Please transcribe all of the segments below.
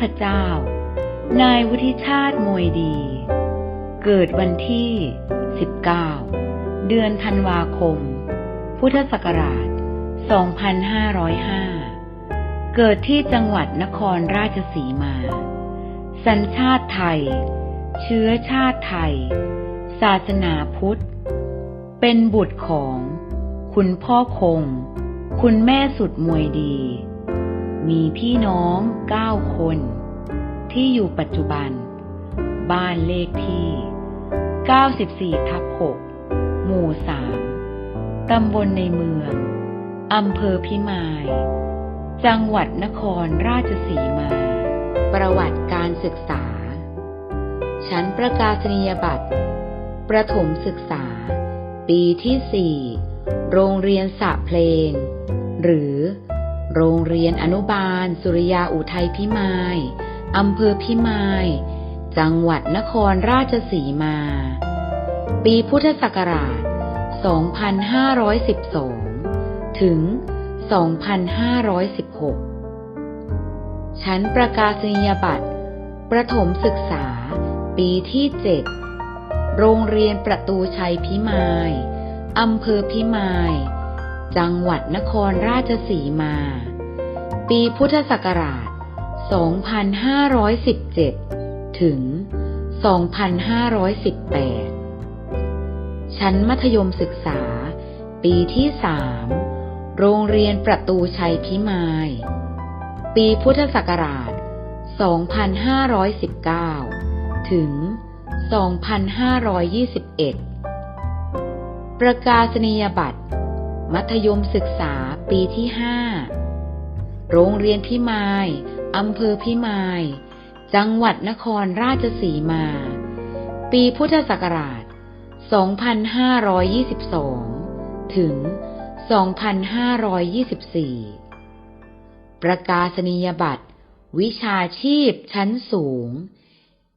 พเจ้า นายวุฒิชาติมวยดี เกิดวันที่ 19 เดือนธันวาคม พุทธศักราช 2505 เกิดที่จังหวัดนครราชสีมา สัญชาติไทย เชื้อชาติไทย ศาสนาพุทธ เป็นบุตรของคุณพ่อคง คุณแม่สุดมวยดี มีพี่น้องเก้าคน ที่อยู่ปัจจุบัน บ้านเลขที่ 94 ทับ 6 หมู่ 3 ตำบลในเมือง อำเภอพิมาย จังหวัดนครราชสีมา ประวัติการศึกษา ชั้นประกาศนียบัตร ประถมศึกษา ปีที่ 4 โรงเรียนสะเพลง หรือ โรงเรียนอนุบาล สุริยาอุทัยพิมาย อำเภอพิมาย จังหวัดนครราชสีมา ปีพุทธศักราช 2512 ถึง 2516 ชั้นประกาศนียบัตร ประถมศึกษา ปีที่ 7 โรงเรียนประตูชัยพิมาย อำเภอพิมาย จังหวัดนครราชสีมา ปีพุทธศักราช 2517 ถึง 2518 ชั้นมัธยมศึกษา ปีที่ 3 โรงเรียนประตูชัยพิมาย ปีพุทธศักราช 2519 ถึง 2521 ประกาศนียบัตร มัธยมศึกษาปีที่ 5 โรงเรียนพิมาย อำเภอพิมาย จังหวัดนครราชสีมา ปีพุทธศักราช 2522 ถึง 2524 ประกาศนียบัตร วิชาชีพชั้นสูง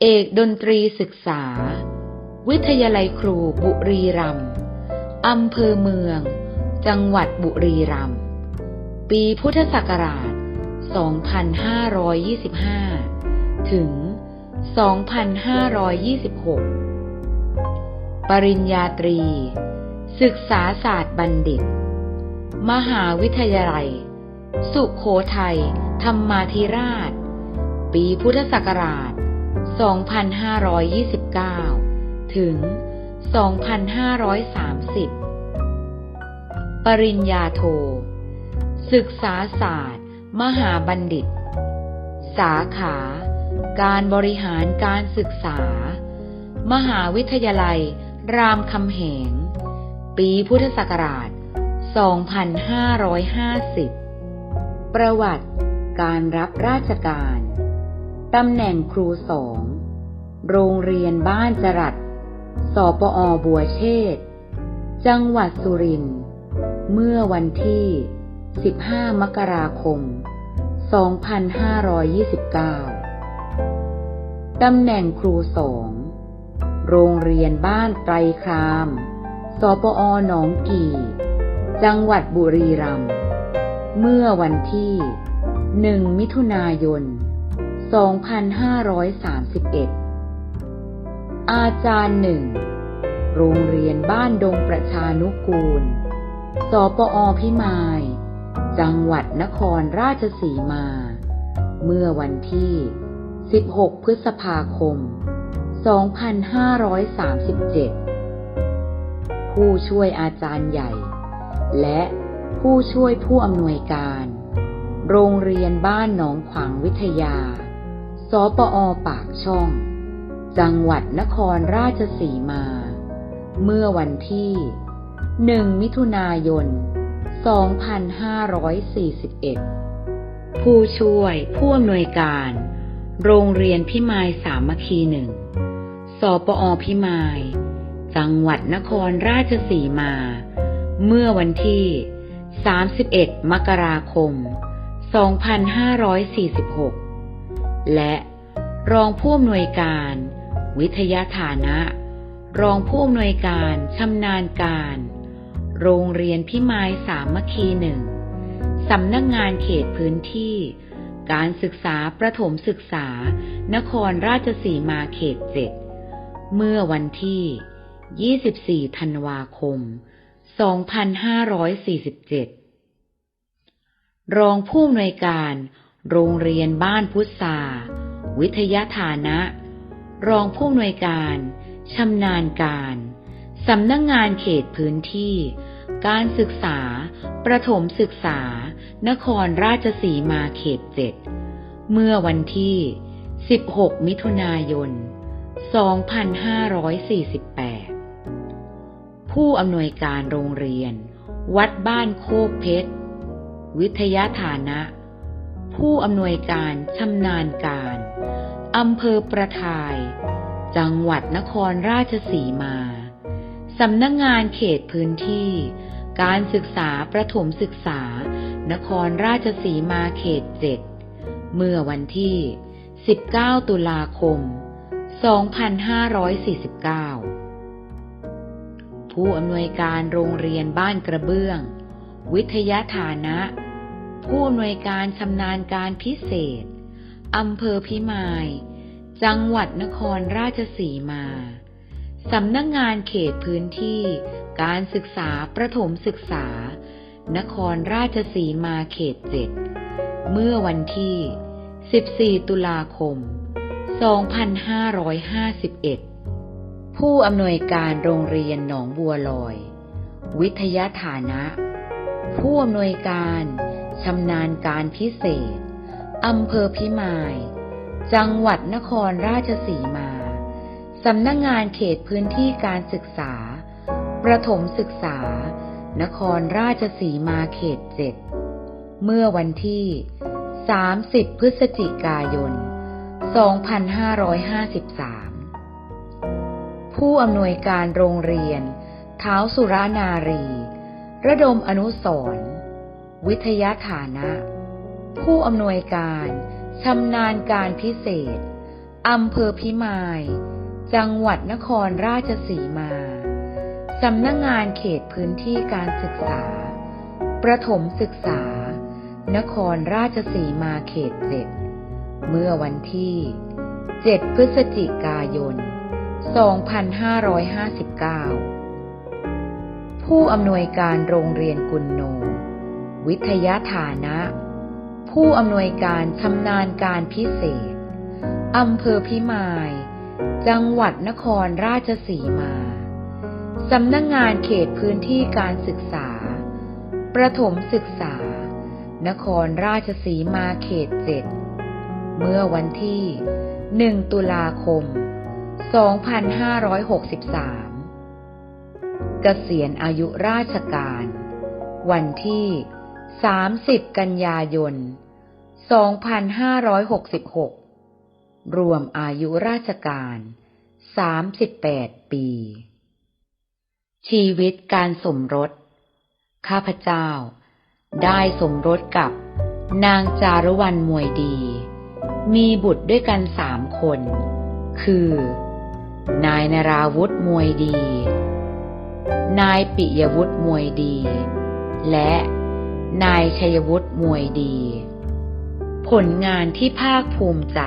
เอกดนตรีศึกษา วิทยาลัยครูบุรีรัมย์อำเภอเมือง จังหวัดบุรีรัมย์ ปีพุทธศักราช 2525 ถึง 2526 ปริญญาตรี ศึกษาศาสตร์บัณฑิต มหาวิทยาลัย สุโขทัย ธรรมาธิราช ปีพุทธศักราช 2529 ถึง 2530 ปริญญาโท ศึกษาศาสตร์ มหาบัณฑิต สาขา การบริหารการศึกษา มหาวิทยาลัย รามคำแหง ปีพุทธศักราช 2550 ประวัติ การรับราชการ ตำแหน่งครูสอง โรงเรียนบ้านจรัดสปอบัวเชษ จังหวัดสุรินทร์ เมื่อวันที่ 15 มกราคม 2529 ตำแหน่งครูสองโรงเรียนบ้านไตรคราม สปอหนองกี่ จังหวัดบุรีรัมย์ เมื่อวันที่ 1 มิถุนายน 2531 อาจารย์หนึ่ง โรงเรียนบ้านดงประชานุกูล สปอพิมาย จังหวัดนครราชสีมา เมื่อวันที่ 16 พฤษภาคม 2537 ผู้ช่วยอาจารย์ใหญ่ และผู้ช่วยผู้อำนวยการ โรงเรียนบ้านหนองขวางวิทยา สปอปากช่อง จังหวัดนครราชสีมา เมื่อวันที่ 1 มิถุนายน 2541 ผู้ช่วยผู้อำนวยการ โรงเรียนพิมายสามัคคีหนึ่ง สปอพิมาย จังหวัดนครราชสีมา เมื่อวันที่ 31 มกราคม 2546 และรองผู้อำนวยการ วิทยาฐานะ รองผู้อำนวยการชำนาญการ โรงเรียนพิมายสามัคคีหนึ่งสำนักงานเขตพื้นที่ การศึกษาประถมศึกษา นครราชสีมาเขตเจ็ดเมื่อวันที่ 24 ธันวาคม 2547 รองผู้อำนวยการโรงเรียนบ้านพุทธาวิทยาฐานะ รองผู้อำนวยการชำนาญการสำนักงงานเขตพื้นที่ การศึกษา ประถมศึกษา นครราชสีมาเขตเจ็ด เมื่อวันที่ 16 มิถุนายน 2548 ผู้อำนวยการโรงเรียน วัดบ้านโคกเพชร วิทยาฐานะ ผู้อำนวยการชำนาญการอำเภอประทาย จังหวัดนครราชสีมา สำนักงงานเขตพื้นที่ การศึกษาประถมศึกษา นครราชสีมาเขตเจ็ดเมื่อวันที่ 19 ตุลาคม 2549 ผู้อำนวยการโรงเรียนบ้านกระเบื้อง วิทยาฐานะ ผู้อำนวยการชำนาญการพิเศษ อำเภอพิมาย จังหวัดนครราชสีมา สำนักงงานเขตพื้นที่ การศึกษาประถมศึกษา นครราชสีมาเขตเจ็ดเมื่อวันที่ 14 ตุลาคม 2551 ผู้อำนวยการโรงเรียนหนองบัวลอย วิทยาฐานะ ผู้อำนวยการชำนาญการพิเศษ อำเภอพิมาย จังหวัดนครราชสีมา สำนักงงานเขตพื้นที่การศึกษา ประถมศึกษา นครราชสีมาเขตเจ็ด เมื่อวันที่ 30 พฤศจิกายน 2553 ผู้อำนวยการโรงเรียน เท้าสุรานารี ระดมอนุสรวิทยาฐานะ ผู้อำนวยการชำนาญการพิเศษอำเภอพิมาย จังหวัดนครราชสีมา สำนักงงานเขตพื้นที่การศึกษา ประถมศึกษา นครราชสีมาเขตเจ็ดเมื่อวันที่ 7 พฤศจิกายน 2559 ผู้อำนวยการโรงเรียนกุนโน วิทยาฐานะ ผู้อำนวยการชำนาญการพิเศษ อำเภอพิมาย จังหวัดนครราชสีมา สำนักงงานเขตพื้นที่การศึกษา ประถมศึกษา นครราชสีมาเขตเจ็ดเมื่อวันที่ 1 ตุลาคม 2563 เกษียณอายุราชการ วันที่ 30 กันยายน 2566 รวมอายุราชการ 38 ปี ชีวิตการสมรส ข้าพเจ้า ได้สมรสกับนางจารุวรรณมวยดี มีบุตรด้วยกันสามคน คือ นายนราวุธมวยดี นายปิยวุฒิมวยดี และนายชัยวุฒิมวยดี ผลงานที่ภาคภูมิใจ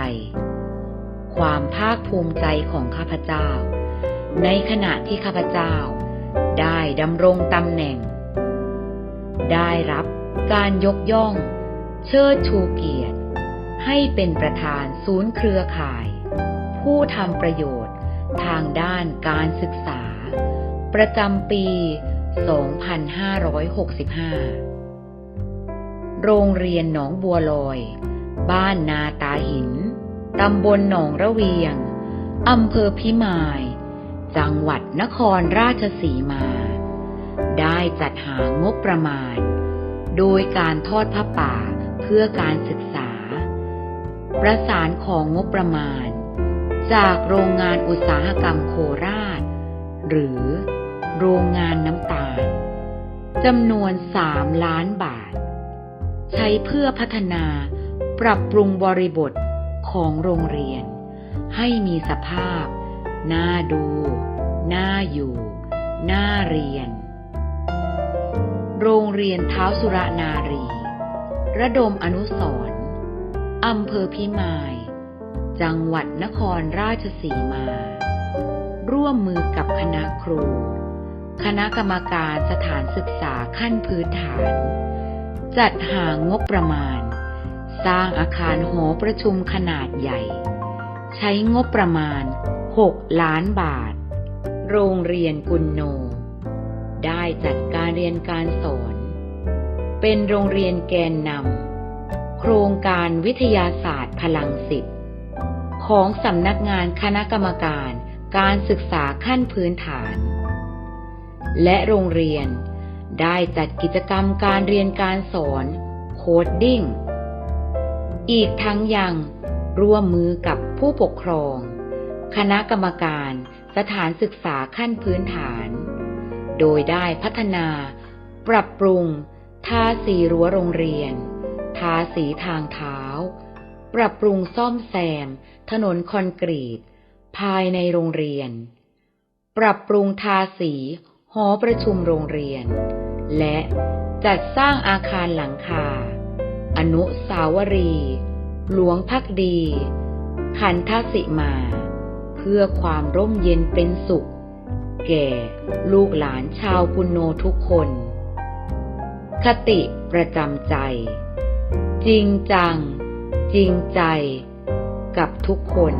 ความภาคภูมิใจของข้าพเจ้า ในขณะที่ข้าพเจ้า ได้ดำรงตำแหน่ง ได้รับการยกย่อง เชิดชูเกียรติ ให้เป็นประธานศูนย์เครือข่าย ผู้ทำประโยชน์ทางด้านการศึกษา ประจำปี 2565 โรงเรียนหนองบัวลอย บ้านนาตาหิน ตำบลหนองระเวียง อำเภอพิมาย จังหวัดนครราชสีมา ได้จัดหางบประมาณ โดยการทอดผ้าป่าเพื่อการศึกษา ประสานของงบประมาณ จากโรงงานอุตสาหกรรมโคราช หรือโรงงานน้ำตาลจำนวน3ล้านบาท ใช้เพื่อพัฒนาปรับปรุงบริบทของโรงเรียน ให้มีสภาพ น่าดู น่าอยู่ น่าเรียน โรงเรียนเท้าสุรนารี ระดมอนุสรอำเภอพิมาย จังหวัดนครราชสีมา ร่วมมือกับคณะครู คณะกรรมการสถานศึกษาขั้นพื้นฐาน จัดหางบประมาณ สร้างอาคารหอประชุมขนาดใหญ่ ใช้งบประมาณ 6 ล้านบาท โรงเรียนกุนโน ได้จัดการเรียนการสอน เป็นโรงเรียนแกนนำโครงการวิทยาศาสตร์พลังสิทธิ์ของสำนักงานคณะกรรมการการศึกษาขั้นพื้นฐาน และโรงเรียนได้จัดกิจกรรมการเรียนการสอนโคดดิ้ง อีกทั้งยังร่วมมือกับผู้ปกครอง คณะกรรมการสถานศึกษาขั้นพื้นฐาน โดยได้พัฒนา ปรับปรุง ทาสีรั้วโรงเรียน ทาสีทางเท้า ปรับปรุงซ่อมแซม ถนนคอนกรีต ภายในโรงเรียน ปรับปรุงทาสีหอประชุมโรงเรียน และจัดสร้างอาคารหลังคา อนุสาวรีย์หลวงพักดี ขันทสิมา พื่อความร่มเย็นเป็นสุข แก่ลูกหลานชาวกุโนทุกคน คติประจำใจ จริงจัง จริงใจ กับทุกคน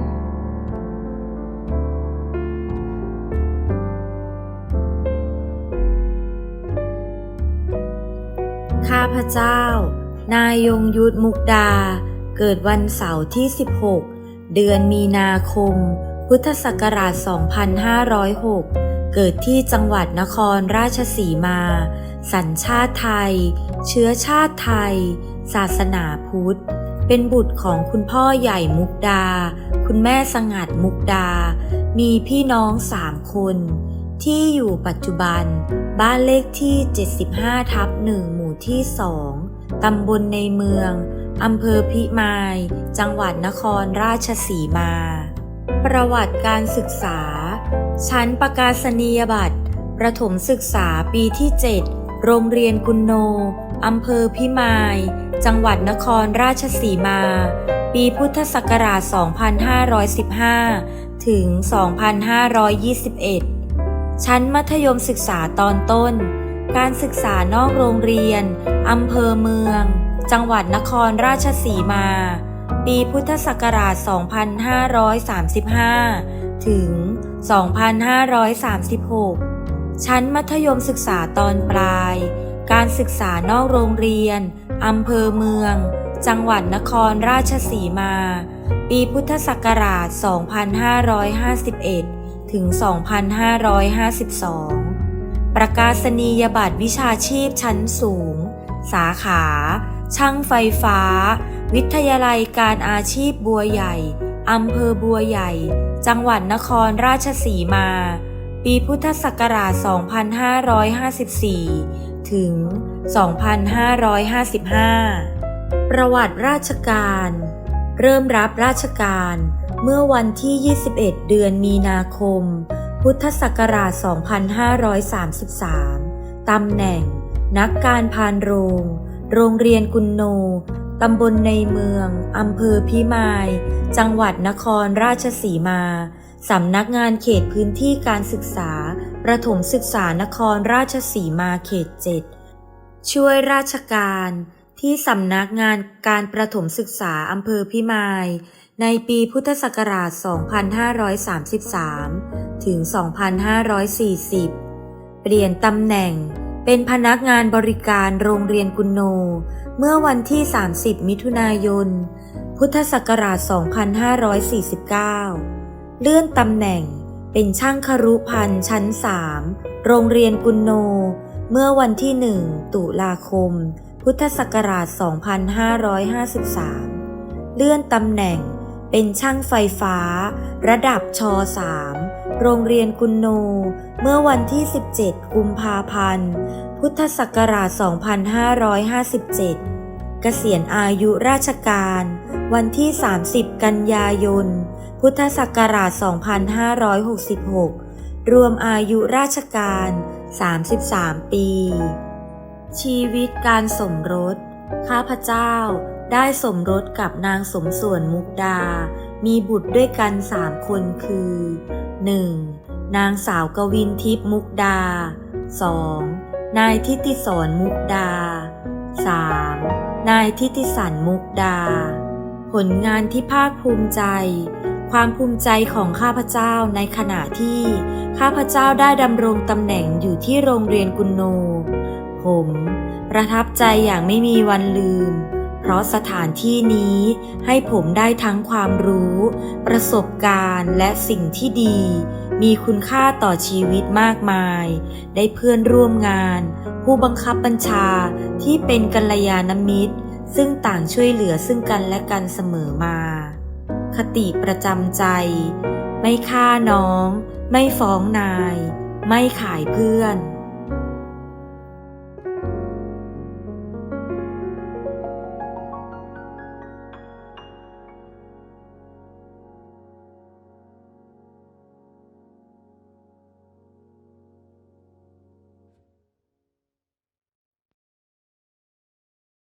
ข้าพเจ้า นายยงยุทธมุกดา เกิดวันเสาร์ที่ 16 เดือนมีนาคม พุทธศักราช 2506 เกิดที่จังหวัดนครราชสีมา สัญชาติไทย เชื้อชาติไทย ศาสนาพุทธ เป็นบุตรของคุณพ่อใหญ่มุกดา คุณแม่สงัดมุกดา มีพี่น้องสามคน ที่อยู่ปัจจุบัน บ้านเลขที่ 75 ทับ1หมู่ที่ 2 ตำบลในเมืองอำเภอพิมาย จังหวัดนครราชสีมา ประวัติการศึกษา ชั้นประกาศนียบัตร ประถมศึกษาปีที่ 7 โรงเรียนกุนโน อำเภอพิมาย จังหวัดนครราชสีมา ปีพุทธศักราช 2515 ถึง 2521 ชั้นมัธยมศึกษาตอนต้น การศึกษานอกโรงเรียน อำเภอเมือง จังหวัดนครราชสีมา ปีพุทธศักราช 2535 ถึง 2536 ชั้นมัธยมศึกษาตอนปลาย การศึกษานอกโรงเรียน อำเภอเมือง จังหวัดนครราชสีมา ปีพุทธศักราช 2551 ถึง 2552 ประกาศนียบัตรวิชาชีพชั้นสูง สาขา ช่างไฟฟ้า วิทยาลัยการอาชีพบัวใหญ่ อำเภอบัวใหญ่ จังหวัดนครราชสีมา ปีพุทธศักราช 2554 ถึง 2555 ประวัติราชการ เริ่มรับราชการเมื่อวันที่ 21 เดือนมีนาคม พุทธศักราช 2533 ตำแหน่ง นักการพานโรง โรงเรียนกุนโน ตำบลในเมือง อำเภอพิมาย จังหวัดนครราชสีมา สำนักงานเขตพื้นที่การศึกษา ประถมศึกษานครราชสีมาเขต7ช่วยราชการที่สำนักงานการประถมศึกษาอำเภอพิมาย ในปีพุทธศักราช 2533 ถึง 2540 เปลี่ยนตำแหน่ง เป็นพนักงานบริการโรงเรียนกุนโน เมื่อวันที่ 30 มิถุนายน พุทธศักราช 2549 เลื่อนตำแหน่งเป็นช่างครุพันธ์ชั้น 3 โรงเรียนกุนโน เมื่อวันที่ 1 ตุลาคม พุทธศักราช 2553 เลื่อนตำแหน่งเป็นช่างไฟฟ้า ระดับช 3 โรงเรียนกุนโน เมื่อวันที่ 17 กุมภาพันธ์ พุทธศักราช 2557 เกษียณอายุราชการ วันที่ 30 กันยายน พุทธศักราช 2566 รวมอายุราชการ 33 ปี ชีวิตการสมรส ข้าพเจ้าได้สมรสกับนางสมส่วนมุกดา มีบุตรด้วยกันสามคนคือ 1. นางสาวกวินทิพมุกดา 2. นายทิติสรมุกดา 3. นายทิติสันมุกดา ผลงานที่ภาคภูมิใจ ความภูมิใจของข้าพเจ้าในขณะที่ข้าพเจ้าได้ดำรงตำแหน่งอยู่ที่โรงเรียนกุนโน ผม ประทับใจอย่างไม่มีวันลืม เพราะสถานที่นี้ให้ผมได้ทั้งความรู้ ประสบการณ์และสิ่งที่ดี มีคุณค่าต่อชีวิตมากมาย ได้เพื่อนร่วมงาน ผู้บังคับบัญชาที่เป็นกัลยาณมิตร ซึ่งต่างช่วยเหลือซึ่งกันและกันเสมอมา คติประจำใจ ไม่ฆ่าน้อง ไม่ฟ้องนาย ไม่ขายเพื่อน